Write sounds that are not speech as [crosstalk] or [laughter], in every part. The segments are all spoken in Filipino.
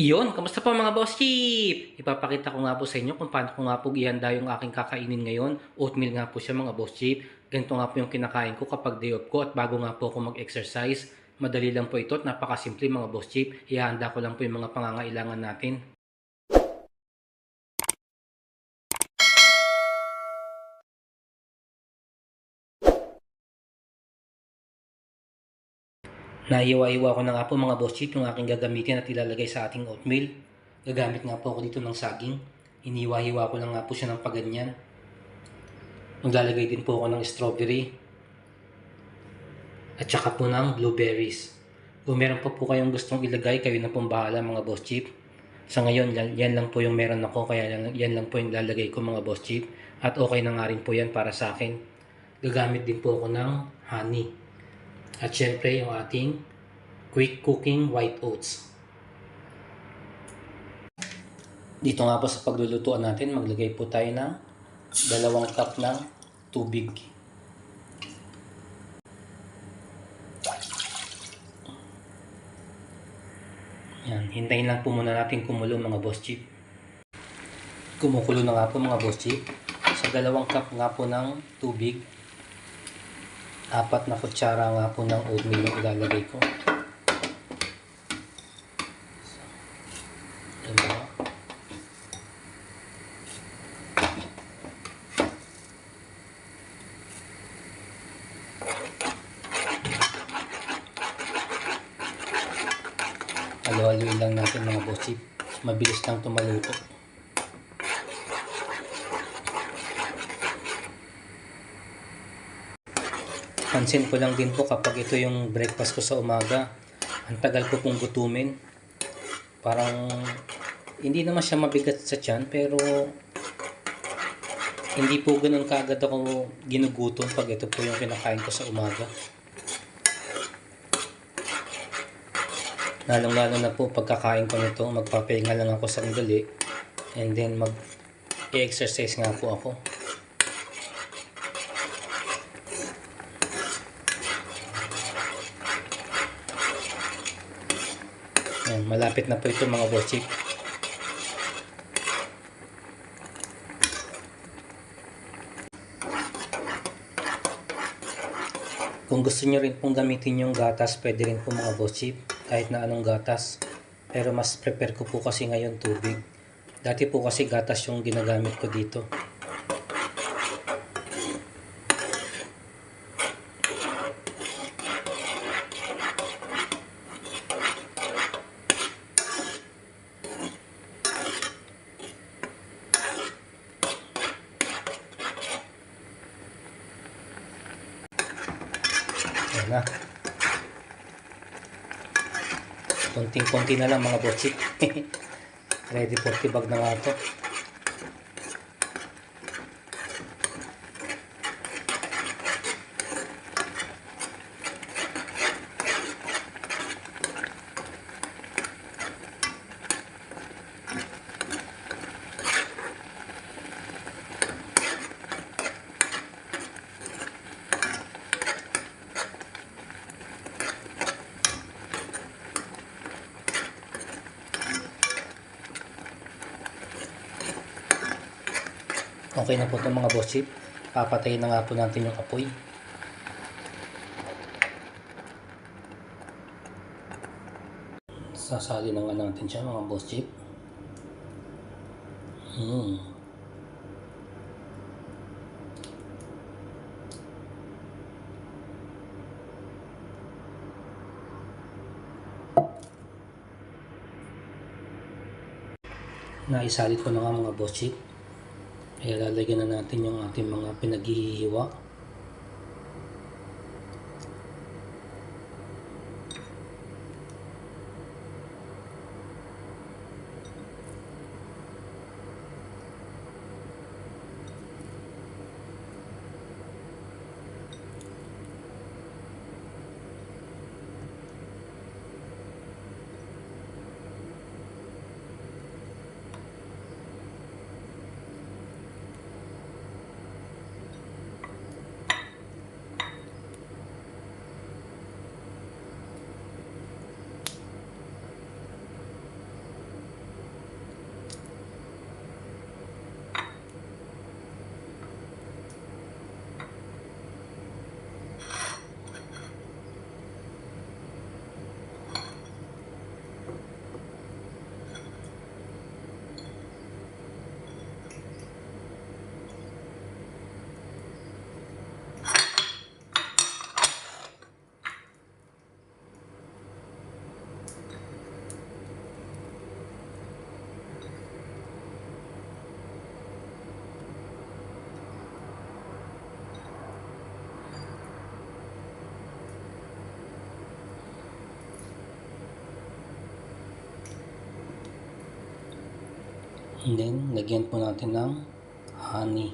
Iyon, kamusta po mga boss chip? Ipapakita ko nga po sa inyo kung paano ko nga po ihanda yung aking kakainin ngayon. Oatmeal nga po siya mga boss chip. Ganito nga po yung kinakain ko kapag day off ko at bago nga po ako mag-exercise. Madali lang po ito at napakasimple mga boss chip. Ihahanda ko lang po yung mga pangangailangan natin. Nahiwa-hiwa ko na nga po mga boss chip yung aking gagamitin at ilalagay sa ating oatmeal. Gagamit nga po ako dito ng saging. Hiniwa-hiwa ko lang nga po siya ng paganyan. Maglalagay din po ako ng strawberry. At saka po ng blueberries. Kung meron pa po kayong gustong ilagay, kayo na pong bahala mga boss chip. Sa ngayon, yan, lang po yung meron ako, kaya yan, lang po yung lalagay ko mga boss chip. At okay na nga rin po yan para sa akin. Gagamit din po ako ng honey. At syempre yung ating quick cooking white oats. Dito nga po sa paglulutuan natin, maglagay po tayo ng dalawang cup ng tubig. Yan, hintayin lang po muna natin kumulo mga boss chip. Kumukulo na nga po mga boss chip. Sa dalawang cup nga po ng tubig, apat na kutsara nga po ng oatmeal yung ilalagay ko. Halo-haloin lang natin mga boss chip. Mabilis lang tumaluto. Pansin ko lang din po kapag ito yung breakfast ko sa umaga, ang tagal ko pong gutumin. Parang hindi naman siya mabigat sa tiyan pero hindi po ganun kaagad ako ginugutom pag ito po yung kinakain ko sa umaga. Lalong lalo na po pagkakain ko nito, magpapahinga lang ako sa sandali and then mag exercise nga po ako. Ayan, malapit na po ito mga bochik. Kung gusto nyo rin pong gamitin yung gatas, pwede rin po mga bochik. Kahit na anong gatas. Pero mas prepare ko po kasi ngayon tubig. Dati po kasi gatas yung ginagamit ko dito. Na. Konting-konti na lang mga botsik. [laughs] Ready for tibag na nga ito. Okay na po itong mga boss chip. Papatayin na nga po natin yung apoy. Sasali na nga natin siya mga boss chip. Hmm. Naisalit ko na nga mga boss chip. Kaya lalagyan na natin yung ating mga pinaghihiwa. And then, lagyan po natin ng honey.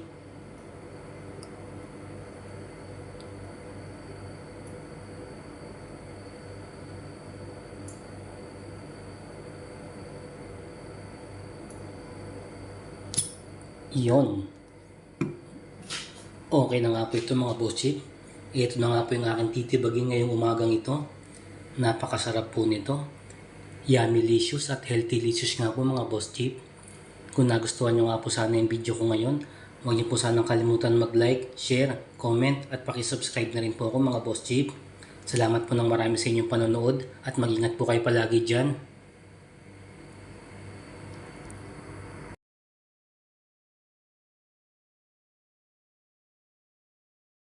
Iyon. Okay na nga po ito mga boss chief. Ito na nga po yung aking titibagin ngayong umagang ito. Napakasarap po nito. Yummy-licious at healthy-licious nga po mga boss chief. Kung nagustuhan nyo nga po sana yung video ko ngayon, huwag niyo po sanang kalimutan mag-like, share, comment at pakisubscribe na rin po ako mga boss chief. Salamat po ng marami sa inyong panonood at mag-ingat po kayo palagi dyan.